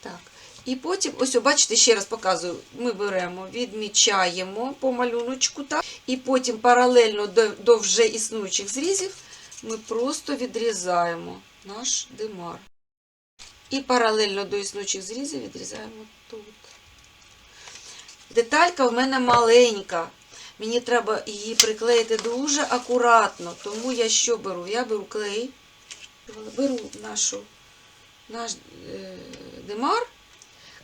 Так. І потім, ось, бачите, ще раз показую. Ми беремо, відмічаємо по малюночку, так, і потім паралельно до, до вже існуючих зрізів ми просто відрізаємо наш димар. І паралельно до існуючих зрізів відрізаємо тут. Деталька в мене маленька. Мені треба її приклеїти дуже акуратно. Тому я що беру? Я беру клей, беру нашу, наш е, димар,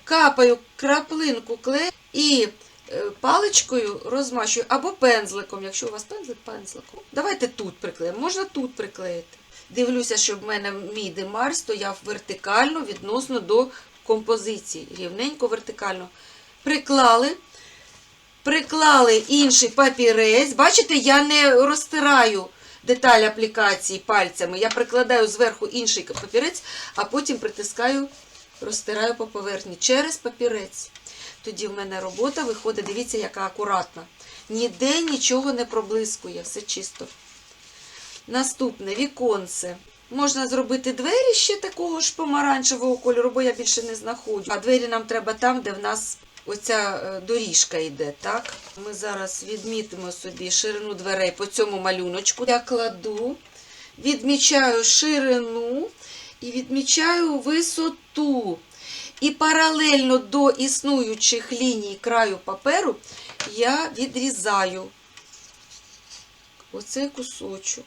капаю краплинку клею і е, паличкою розмащую або пензликом, якщо у вас пензлик, пензликом. Давайте тут приклеїмо, можна тут приклеїти. Дивлюся, щоб в мене мій димар стояв вертикально відносно до композиції. Рівненько вертикально. Приклали. Приклали інший папірець. Бачите, я не розтираю деталь аплікації пальцями. Я прикладаю зверху інший папірець, а потім притискаю, розтираю по поверхні через папірець. Тоді в мене робота виходить, дивіться, яка акуратна. Ніде нічого не проблискує, все чисто. Наступне віконце. Можна зробити двері ще такого ж помаранчевого кольору, бо я більше не знаходжу. А двері нам треба там, де в нас оця е, доріжка йде. так? Ми зараз відмітимо собі ширину дверей по цьому малюночку. Я кладу, відмічаю ширину і відмічаю висоту. І паралельно до існуючих ліній краю паперу я відрізаю оцей кусочок.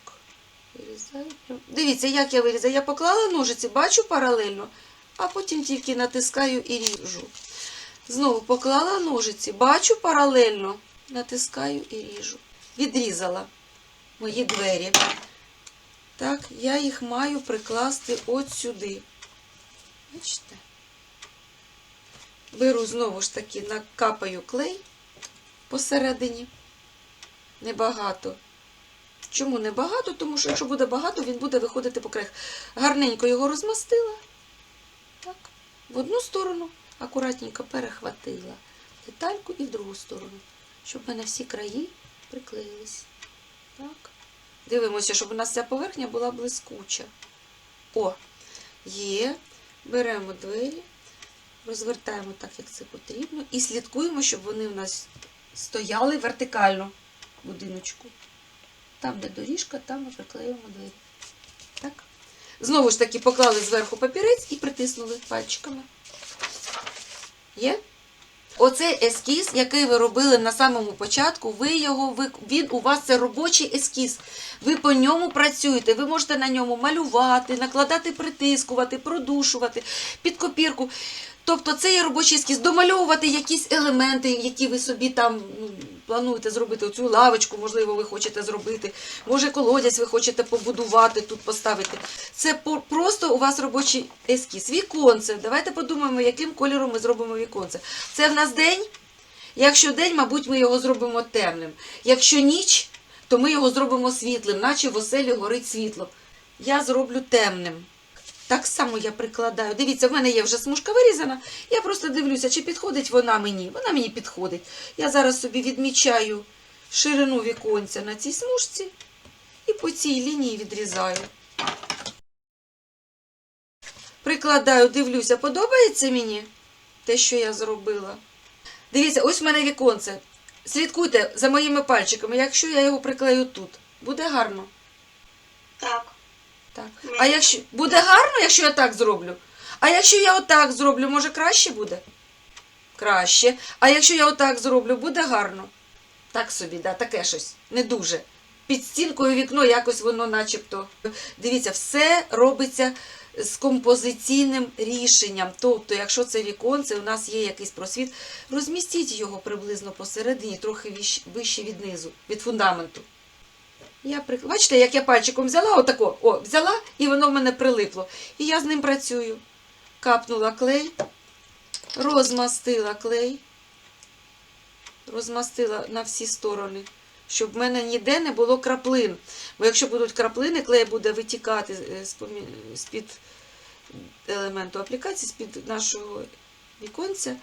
Дивіться, як я вирізаю. Я поклала ножиці, бачу паралельно, а потім тільки натискаю і ріжу. Знову поклала ножиці, бачу паралельно, натискаю і ріжу. Відрізала мої двері. Так, я їх маю прикласти от сюди. Бачите? Беру знову ж таки, накапаю клей посередині. Небагато. Чому небагато? Тому що якщо буде багато, він буде виходити по краях. Гарненько його розмастила. Так. В одну сторону акуратненько перехватила детальку і в другу сторону, щоб мене всі краї приклеїлись. Так. Дивимося, щоб у нас ця поверхня була блискуча. О, є. Беремо двері, розвертаємо так, як це потрібно, і слідкуємо, щоб вони у нас стояли вертикально будиночку. Там, де доріжка, там ми приклеюємо двері. Так. Знову ж таки поклали зверху папірець і притиснули пальчиками. Є? Оцей ескіз, який ви робили на самому початку, ви його, ви, він у вас це робочий ескіз. Ви по ньому працюєте, ви можете на ньому малювати, накладати, притискувати, продушувати, під копірку. Тобто це є робочий ескіз, домальовувати якісь елементи, які ви собі там ну, плануєте зробити. Оцю лавочку, можливо, ви хочете зробити. Може, колодязь ви хочете побудувати, тут поставити. Це просто у вас робочий ескіз. Віконце. Давайте подумаємо, яким кольором ми зробимо віконце. Це в нас день. Якщо день, мабуть, ми його зробимо темним. Якщо ніч, то ми його зробимо світлим, наче в оселі горить світло. Я зроблю темним. Так само я прикладаю. Дивіться, в мене є вже смужка вирізана. Я просто дивлюся, чи підходить вона мені. Вона мені підходить. Я зараз собі відмічаю ширину віконця на цій смужці і по цій лінії відрізаю. Прикладаю, дивлюся, подобається мені те, що я зробила. Дивіться, ось в мене віконце. Слідкуйте за моїми пальчиками. Якщо я його приклею тут, буде гарно. Так. Так. А якщо буде гарно, якщо я так зроблю? А якщо я отак зроблю, може краще буде? Краще. А якщо я отак зроблю, буде гарно? Так собі, да, таке щось. Не дуже. Під стінкою вікно якось воно начебто. Дивіться, все робиться з композиційним рішенням. Тобто, якщо це віконце, у нас є якийсь просвіт, розмістіть його приблизно посередині, трохи вище від низу, від фундаменту. Я при... Бачите, як я пальчиком взяла, отако, о, взяла, і воно в мене прилипло. І я з ним працюю. Капнула клей, розмастила клей, розмастила на всі сторони, щоб в мене ніде не було краплин. Бо якщо будуть краплини, клей буде витікати е, з-під елементу аплікації, з-під нашого віконця,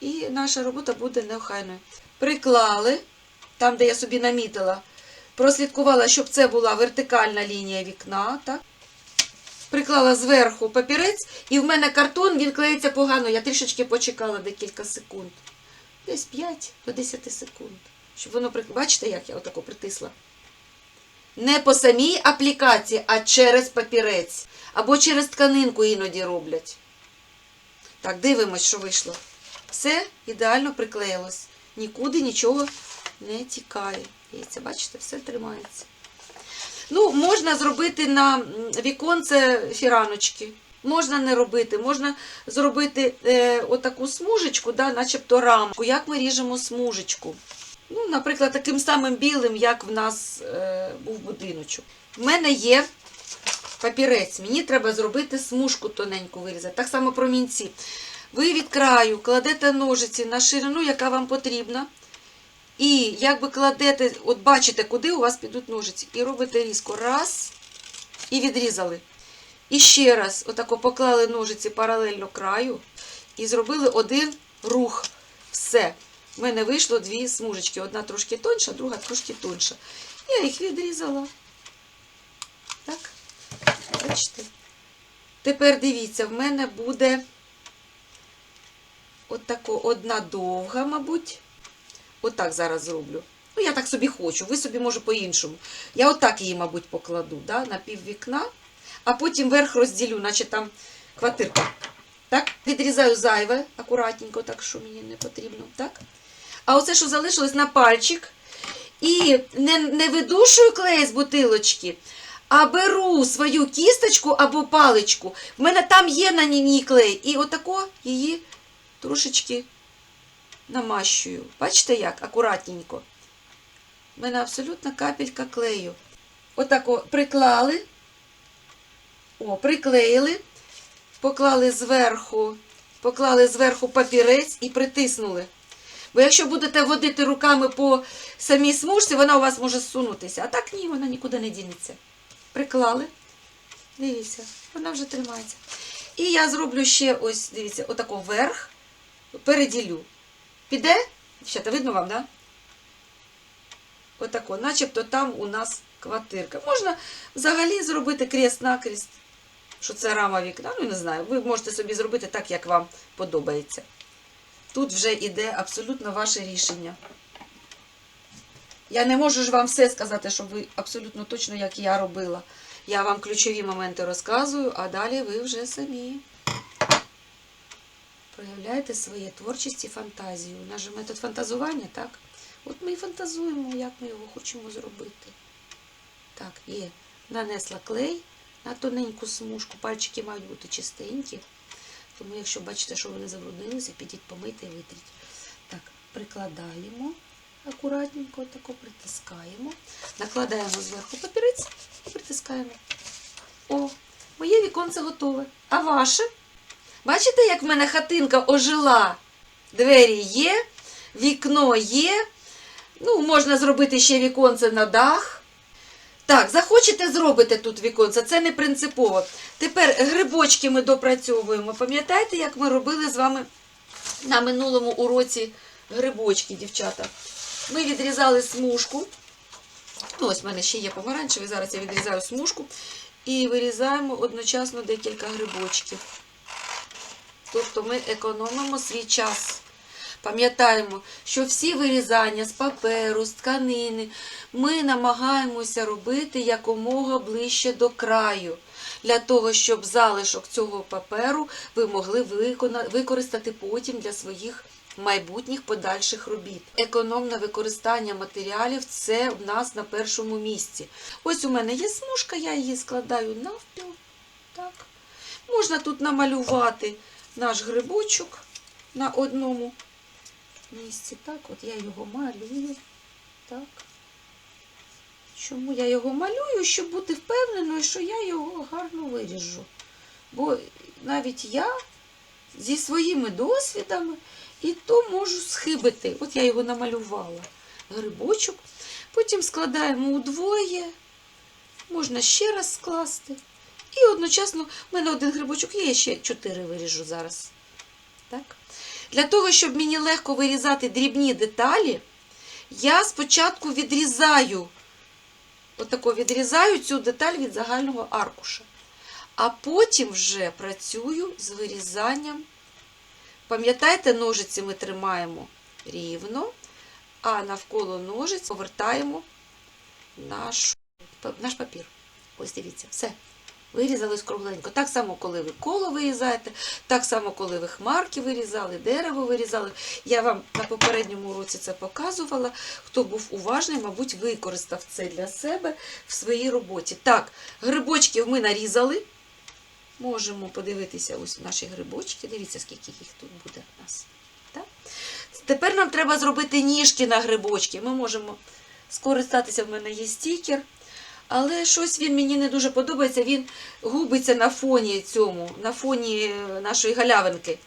і наша робота буде неохайною. Приклали, там, де я собі намітила, прослідкувала, щоб це була вертикальна лінія вікна. Так? приклала зверху папірець, і в мене картон, він клеїться погано. Я трішечки почекала декілька секунд. Десь 5 до 10 секунд. Щоб воно Бачите, як я отако притисла? Не по самій аплікації, а через папірець. Або через тканинку іноді роблять. Так, дивимось, що вийшло. Все ідеально приклеїлось. Нікуди нічого не тікає. Дивіться, бачите, все тримається. Ну, можна зробити на віконце фіраночки. Можна не робити, можна зробити е, отаку смужечку, да, начебто рамку. Як ми ріжемо смужечку? Ну, наприклад, таким самим білим, як в нас е, був будиночок. В мене є папірець. Мені треба зробити смужку тоненьку вирізати. Так само промінці. Ви від краю кладете ножиці на ширину, яка вам потрібна. І якби кладете, от бачите, куди у вас підуть ножиці. І робите різко. Раз. І відрізали. І ще раз, отако поклали ножиці паралельно краю. І зробили один рух. Все. У мене вийшло дві смужечки. Одна трошки тоньша, друга трошки тоньша. Я їх відрізала. Так. Бачите? Тепер дивіться, в мене буде отако одна довга, мабуть. Отак зараз зроблю. Ну, я так собі хочу, ви собі, може, по-іншому. Я отак її, мабуть, покладу, да, на пів вікна, а потім верх розділю, наче там квартирка. Так? Відрізаю зайве, акуратненько, так, що мені не потрібно. Так? А оце, що залишилось на пальчик. І не, не видушую клей з бутилочки, а беру свою кісточку або паличку. В мене там є на ній клей. І отако її трошечки намащую. Бачите як? Акуратненько. У мене абсолютно капелька клею. Отако приклали. О, приклеїли. Поклали зверху, поклали зверху папірець і притиснули. Бо якщо будете водити руками по самій смужці, вона у вас може зсунутися. А так ні, вона нікуди не дінеться. Приклали. Дивіться, вона вже тримається. І я зроблю ще ось, дивіться, отако вверх, переділю. Піде? Дівчата, видно вам? Да? Отако, начебто там у нас квартирка. Можна взагалі зробити крест-накрест, що це рама вікна. Ну, не знаю. Ви можете собі зробити так, як вам подобається. Тут вже йде абсолютно ваше рішення. Я не можу ж вам все сказати, щоб ви абсолютно точно, як я робила. Я вам ключові моменти розказую, а далі ви вже самі проявляєте своє творчість і фантазію. У нас же метод фантазування, так? От ми і фантазуємо, як ми його хочемо зробити. Так, є. Нанесла клей на тоненьку смужку. Пальчики мають бути чистенькі. Тому, якщо бачите, що вони забруднилися, підіть помийте і витріть. Так, прикладаємо акуратненько, тако притискаємо. Накладаємо зверху папірець і притискаємо. О, моє віконце готове. А ваше? Бачите, як в мене хатинка ожила? Двері є, вікно є. Ну, можна зробити ще віконце на дах. Так, захочете зробите тут віконце, це не принципово. Тепер грибочки ми допрацьовуємо. Пам'ятаєте, як ми робили з вами на минулому уроці грибочки, дівчата? Ми відрізали смужку. Ну, ось в мене ще є помаранчевий, зараз я відрізаю смужку і вирізаємо одночасно декілька грибочків. Тобто ми економимо свій час. Пам'ятаємо, що всі вирізання з паперу, з тканини ми намагаємося робити якомога ближче до краю, для того, щоб залишок цього паперу ви могли використати потім для своїх майбутніх подальших робіт. Економне використання матеріалів це в нас на першому місці. Ось у мене є смужка, я її складаю навпіл. Так. Можна тут намалювати наш грибочок на одному місці. Так, от я його малюю. Так. Чому я його малюю? Щоб бути впевненою, що я його гарно виріжу. Бо навіть я зі своїми досвідами і то можу схибити. От я його намалювала. Грибочок. Потім складаємо удвоє. Можна ще раз скласти. І одночасно в мене один грибочок є, я ще чотири виріжу зараз. Так? Для того, щоб мені легко вирізати дрібні деталі, я спочатку відрізаю, отако відрізаю цю деталь від загального аркуша. А потім вже працюю з вирізанням. Пам'ятаєте, ножиці ми тримаємо рівно, а навколо ножиць повертаємо наш, наш папір. Ось дивіться, все. Вирізали кругленько. Так само, коли ви коло вирізаєте, так само, коли ви хмарки вирізали, дерево вирізали. Я вам на попередньому уроці це показувала. Хто був уважний, мабуть, використав це для себе в своїй роботі. Так, грибочків ми нарізали. Можемо подивитися ось наші грибочки. Дивіться, скільки їх тут буде у нас. Так? Тепер нам треба зробити ніжки на грибочки. Ми можемо скористатися, в мене є стікер. Але щось він мені не дуже подобається. Він губиться на фоні цьому, на фоні е, нашої галявинки.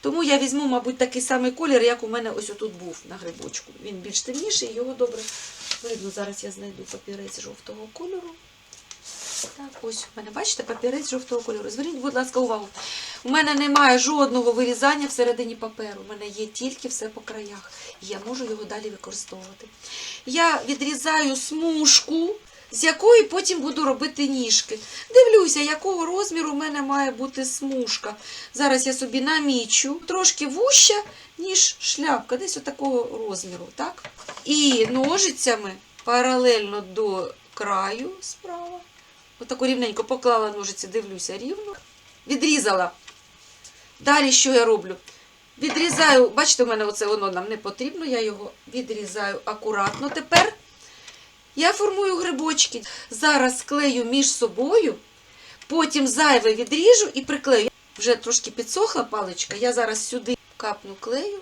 Тому я візьму, мабуть, такий самий колір, як у мене ось отут був на грибочку. Він більш темніший, його добре видно. Зараз я знайду папірець жовтого кольору. Так, ось у мене, бачите, папірець жовтого кольору. Зверніть, будь ласка, увагу. У мене немає жодного вирізання всередині паперу. У мене є тільки все по краях. І я можу його далі використовувати. Я відрізаю смужку, з якої потім буду робити ніжки. Дивлюся, якого розміру в мене має бути смужка. Зараз я собі намічу трошки вуща, ніж шляпка, десь отакого розміру. так? І ножицями паралельно до краю справа. Отаку рівненько поклала ножиці, дивлюся рівно. Відрізала. Далі що я роблю? Відрізаю, бачите, у мене оце воно нам не потрібно, я його відрізаю акуратно. Тепер я формую грибочки. Зараз склею між собою, потім зайве відріжу і приклею. Вже трошки підсохла паличка, я зараз сюди капну клею,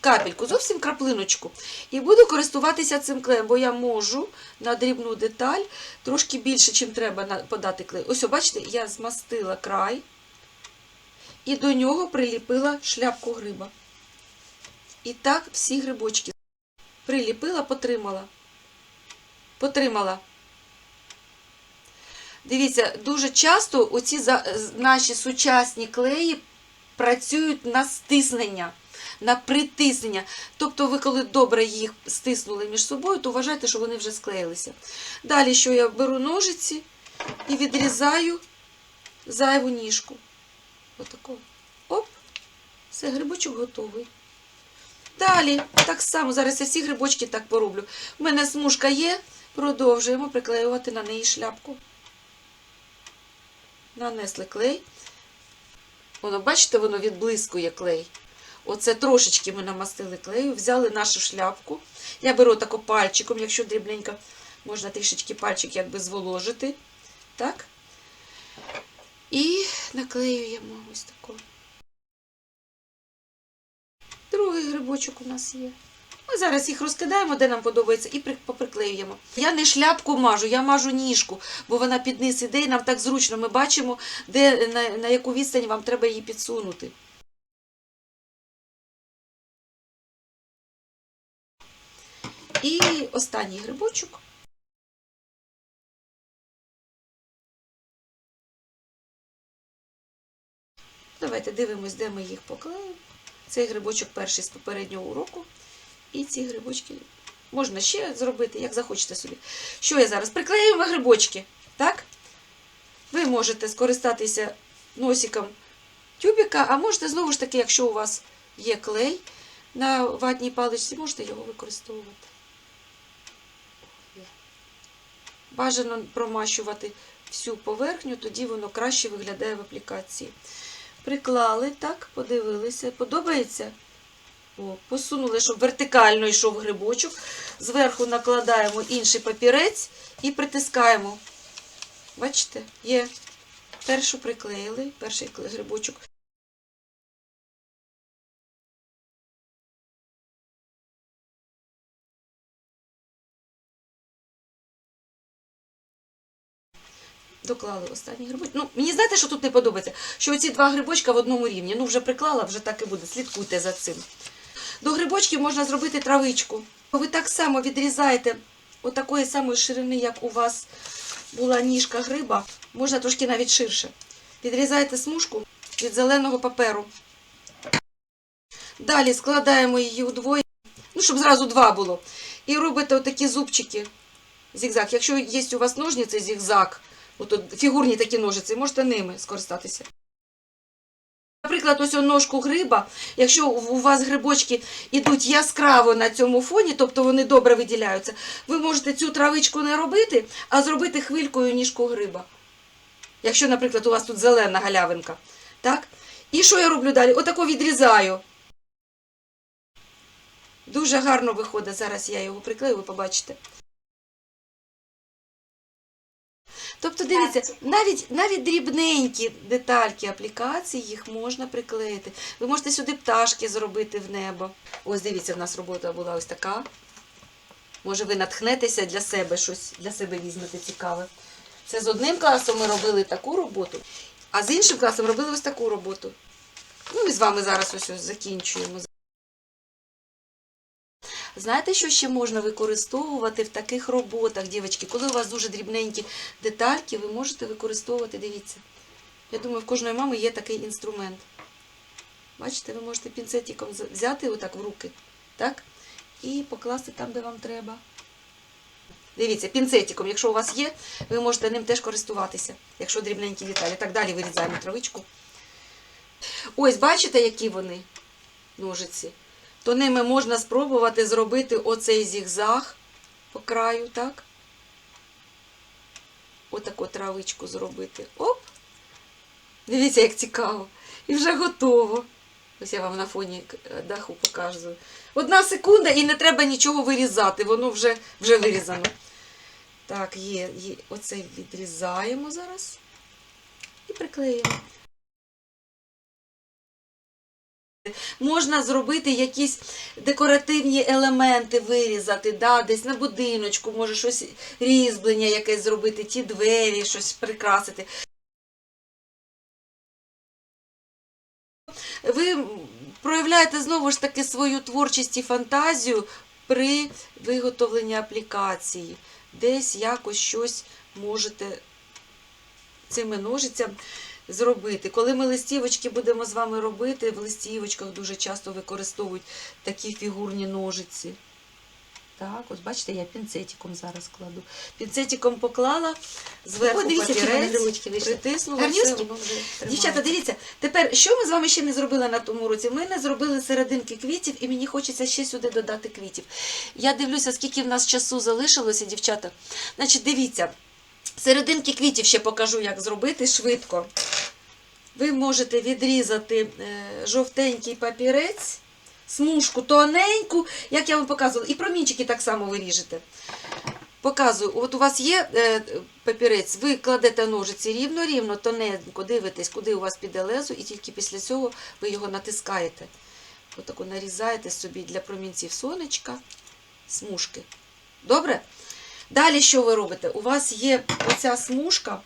капельку, зовсім краплиночку. І буду користуватися цим клеєм, бо я можу на дрібну деталь трошки більше, чим треба подати клей. Ось, бачите, я змастила край і до нього приліпила шляпку гриба. І так всі грибочки. Приліпила, потримала. Потримала. Дивіться, дуже часто оці наші сучасні клеї працюють на стиснення, на притиснення. Тобто, ви коли добре їх стиснули між собою, то вважайте, що вони вже склеїлися. Далі, що я беру ножиці і відрізаю зайву ніжку. Отако. Оп, все, грибочок готовий. Далі, так само, зараз я всі грибочки так пороблю. У мене смужка є, продовжуємо приклеювати на неї шляпку. Нанесли клей. Воно, бачите, воно відблискує клей. Оце трошечки ми намастили клею, взяли нашу шляпку. Я беру тако пальчиком, якщо дрібненько, можна трішечки пальчик якби зволожити. Так? І наклеюємо ось тако. Другий грибочок у нас є. Ми зараз їх розкидаємо, де нам подобається, і поприклеюємо. Я не шляпку мажу, я мажу ніжку, бо вона під низ іде, і нам так зручно. Ми бачимо, де, на, на яку відстань вам треба її підсунути. І останній грибочок. Давайте дивимось, де ми їх поклеїмо. Цей грибочок перший з попереднього уроку. І ці грибочки можна ще зробити, як захочете собі. Що я зараз? Приклеюємо грибочки. Так? Ви можете скористатися носиком тюбіка, а можете знову ж таки, якщо у вас є клей на ватній паличці, можете його використовувати. Бажано промащувати всю поверхню, тоді воно краще виглядає в аплікації. Приклали, так, подивилися. Подобається? О, посунули, щоб вертикально йшов грибочок. Зверху накладаємо інший папірець і притискаємо. Бачите, є. Першу приклеїли, перший грибочок. Доклали останній грибочок. Ну, мені знаєте, що тут не подобається? Що оці два грибочка в одному рівні. Ну, вже приклала, вже так і буде. Слідкуйте за цим. До грибочків можна зробити травичку. Ви так само відрізаєте отакої самої ширини, як у вас була ніжка гриба, можна трошки навіть ширше. Відрізаєте смужку від зеленого паперу. Далі складаємо її удвоє, ну, щоб зразу два було. І робите отакі зубчики. Зігзаг. Якщо є у вас ножниці зігзаг, От, от фігурні такі ножиці, можете ними скористатися. Наприклад, ось ножку гриба, якщо у вас грибочки йдуть яскраво на цьому фоні, тобто вони добре виділяються, ви можете цю травичку не робити, а зробити хвилькою ніжку гриба. Якщо, наприклад, у вас тут зелена галявинка. Так? І що я роблю далі? Отако відрізаю. Дуже гарно виходить. Зараз я його приклею, ви побачите. Тобто, дивіться, навіть, навіть дрібненькі детальки аплікації, їх можна приклеїти. Ви можете сюди пташки зробити в небо. Ось дивіться, в нас робота була ось така. Може, ви натхнетеся для себе, щось для себе візьмете цікаве. Це з одним класом ми робили таку роботу, а з іншим класом робили ось таку роботу. Ну, ми з вами зараз ось, ось закінчуємо. Знаєте, що ще можна використовувати в таких роботах, дівчатки? Коли у вас дуже дрібненькі детальки, ви можете використовувати, дивіться. Я думаю, в кожної мами є такий інструмент. Бачите, ви можете пінцетиком взяти отак в руки, так? І покласти там, де вам треба. Дивіться, пінцетиком, якщо у вас є, ви можете ним теж користуватися, якщо дрібненькі деталі. Так далі вирізаємо травичку. Ось, бачите, які вони ножиці? То ними можна спробувати зробити оцей зігзаг по краю, так? Отаку травичку зробити. Оп! Дивіться, як цікаво. І вже готово. Ось я вам на фоні е, даху покажу. Одна секунда і не треба нічого вирізати, воно вже, вже вирізано. Так, є, є. Оце відрізаємо зараз і приклеїмо. Можна зробити якісь декоративні елементи, вирізати, да, десь на будиночку, може щось різьблення якесь зробити, ті двері, щось прикрасити. Ви проявляєте знову ж таки свою творчість і фантазію при виготовленні аплікації. Десь якось щось можете цими ножицями зробити. Коли ми листівочки будемо з вами робити, в листівочках дуже часто використовують такі фігурні ножиці. Так, ось бачите, я пінцетиком зараз кладу. Пінцетиком поклала, зверху О, дивіться, папірець, притиснула, все, Дівчата, дивіться, Тепер, що ми з вами ще не зробили на тому році? Ми не зробили серединки квітів, і мені хочеться ще сюди додати квітів. Я дивлюся, скільки в нас часу залишилося, дівчата. Значить, дивіться, серединки квітів ще покажу, як зробити швидко. Ви можете відрізати е, жовтенький папірець, смужку тоненьку, як я вам показувала, і промінчики так само ви ріжете. Показую, от у вас є е, папірець, ви кладете ножиці рівно-рівно, тоненько, дивитесь, куди у вас піде лезо, і тільки після цього ви його натискаєте. Отако нарізаєте собі для промінців сонечка смужки. Добре? Далі що ви робите? У вас є оця смужка.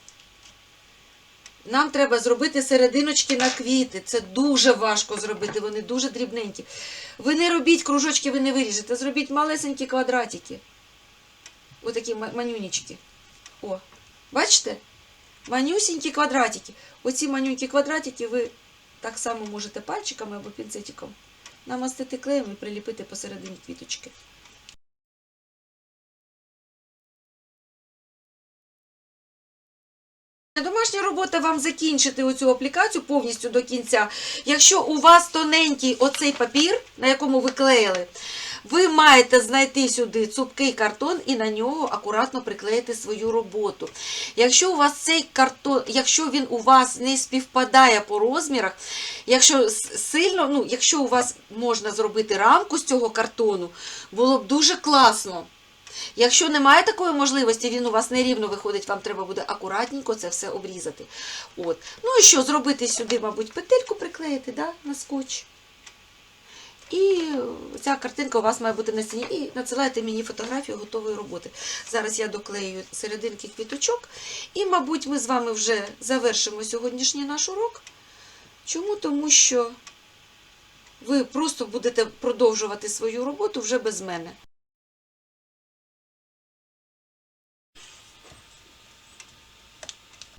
Нам треба зробити серединочки на квіти. Це дуже важко зробити, вони дуже дрібненькі. Ви не робіть кружочки, ви не виріжете, зробіть малесенькі квадратики. Отакі ма- манюнічки. О, бачите? Манюсінькі квадратики. Оці манюнькі квадратики ви так само можете пальчиками або пінцетиком намастити клеєм і приліпити посередині квіточки. Домашня робота вам закінчити оцю аплікацію повністю до кінця. Якщо у вас тоненький оцей папір, на якому ви клеїли, ви маєте знайти сюди цупкий картон і на нього акуратно приклеїти свою роботу. Якщо у вас цей картон, якщо він у вас не співпадає по розмірах, якщо сильно, ну, якщо у вас можна зробити рамку з цього картону, було б дуже класно. Якщо немає такої можливості, він у вас нерівно виходить, вам треба буде акуратненько це все обрізати. От. Ну і що, зробити сюди, мабуть, петельку приклеїти да, на скотч. І ця картинка у вас має бути на стіні. І надсилайте мені фотографію готової роботи. Зараз я доклею серединки квіточок. І, мабуть, ми з вами вже завершимо сьогоднішній наш урок. Чому? Тому що ви просто будете продовжувати свою роботу вже без мене.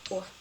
Four.